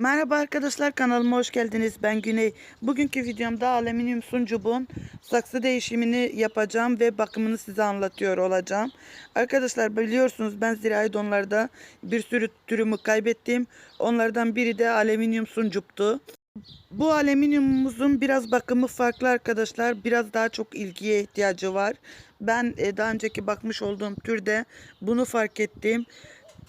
Merhaba arkadaşlar kanalıma hoş geldiniz. Ben Güney. Bugünkü videomda alüminyum suncubun saksı değişimini yapacağım ve bakımını size anlatıyor olacağım. Arkadaşlar biliyorsunuz ben zirai donlarda bir sürü türümü kaybettim. Onlardan biri de alüminyum suncuptu. Bu alüminyumumuzun biraz bakımı farklı arkadaşlar. Biraz daha çok ilgiye ihtiyacı var. Ben e, daha önceki bakmış olduğum türde bunu fark ettim.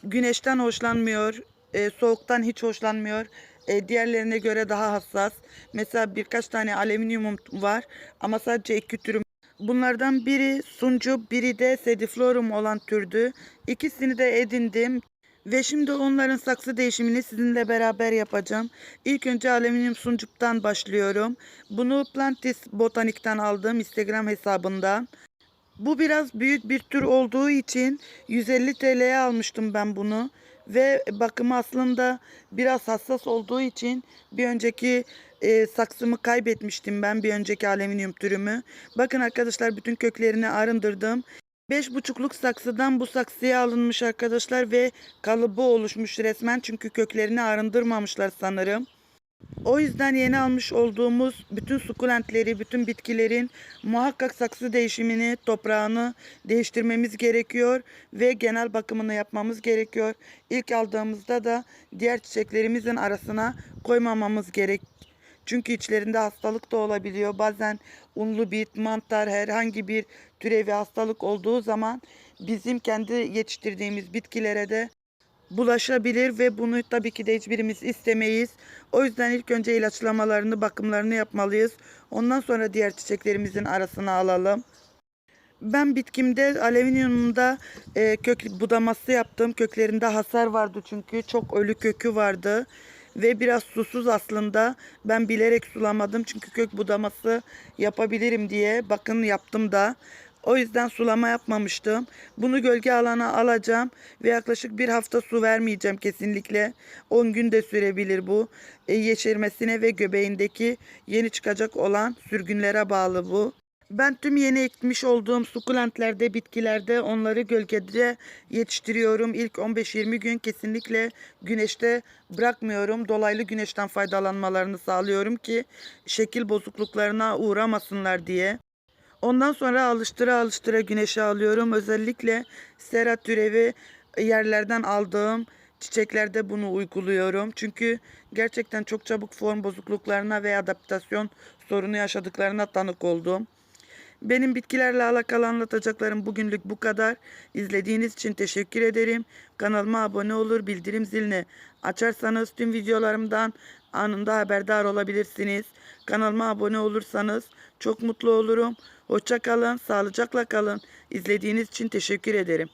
Güneşten hoşlanmıyor. E, soğuktan hiç hoşlanmıyor. E, diğerlerine göre daha hassas. Mesela birkaç tane alüminyumum var ama sadece iki türüm. Bunlardan biri suncu, biri de sediflorum olan türdü. İkisini de edindim. Ve şimdi onların saksı değişimini sizinle beraber yapacağım. İlk önce alüminyum suncuktan başlıyorum. Bunu Plantis Botanik'ten aldım Instagram hesabından. Bu biraz büyük bir tür olduğu için 150 TL'ye almıştım ben bunu. Ve bakımı aslında biraz hassas olduğu için bir önceki e, saksımı kaybetmiştim ben bir önceki alüminyum türümü. Bakın arkadaşlar bütün köklerini arındırdım. 5,5'luk saksıdan bu saksıya alınmış arkadaşlar ve kalıbı oluşmuş resmen çünkü köklerini arındırmamışlar sanırım. O yüzden yeni almış olduğumuz bütün sukulentleri, bütün bitkilerin muhakkak saksı değişimini, toprağını değiştirmemiz gerekiyor ve genel bakımını yapmamız gerekiyor. İlk aldığımızda da diğer çiçeklerimizin arasına koymamamız gerek. Çünkü içlerinde hastalık da olabiliyor. Bazen unlu bit, mantar, herhangi bir türevi hastalık olduğu zaman bizim kendi yetiştirdiğimiz bitkilere de bulaşabilir ve bunu tabii ki de hiçbirimiz istemeyiz. O yüzden ilk önce ilaçlamalarını, bakımlarını yapmalıyız. Ondan sonra diğer çiçeklerimizin arasına alalım. Ben bitkimde alüminyumda e, kök budaması yaptım. Köklerinde hasar vardı çünkü çok ölü kökü vardı ve biraz susuz aslında. Ben bilerek sulamadım çünkü kök budaması yapabilirim diye. Bakın yaptım da. O yüzden sulama yapmamıştım. Bunu gölge alana alacağım ve yaklaşık bir hafta su vermeyeceğim kesinlikle. 10 gün de sürebilir bu. E, yeşermesine ve göbeğindeki yeni çıkacak olan sürgünlere bağlı bu. Ben tüm yeni ekmiş olduğum sukulentlerde, bitkilerde onları gölgede yetiştiriyorum. İlk 15-20 gün kesinlikle güneşte bırakmıyorum. Dolaylı güneşten faydalanmalarını sağlıyorum ki şekil bozukluklarına uğramasınlar diye. Ondan sonra alıştıra alıştıra güneşe alıyorum. Özellikle sera türevi yerlerden aldığım çiçeklerde bunu uyguluyorum. Çünkü gerçekten çok çabuk form bozukluklarına ve adaptasyon sorunu yaşadıklarına tanık oldum. Benim bitkilerle alakalı anlatacaklarım bugünlük bu kadar. İzlediğiniz için teşekkür ederim. Kanalıma abone olur, bildirim zilini açarsanız tüm videolarımdan anında haberdar olabilirsiniz. Kanalıma abone olursanız çok mutlu olurum. Hoşça kalın, sağlıcakla kalın. İzlediğiniz için teşekkür ederim.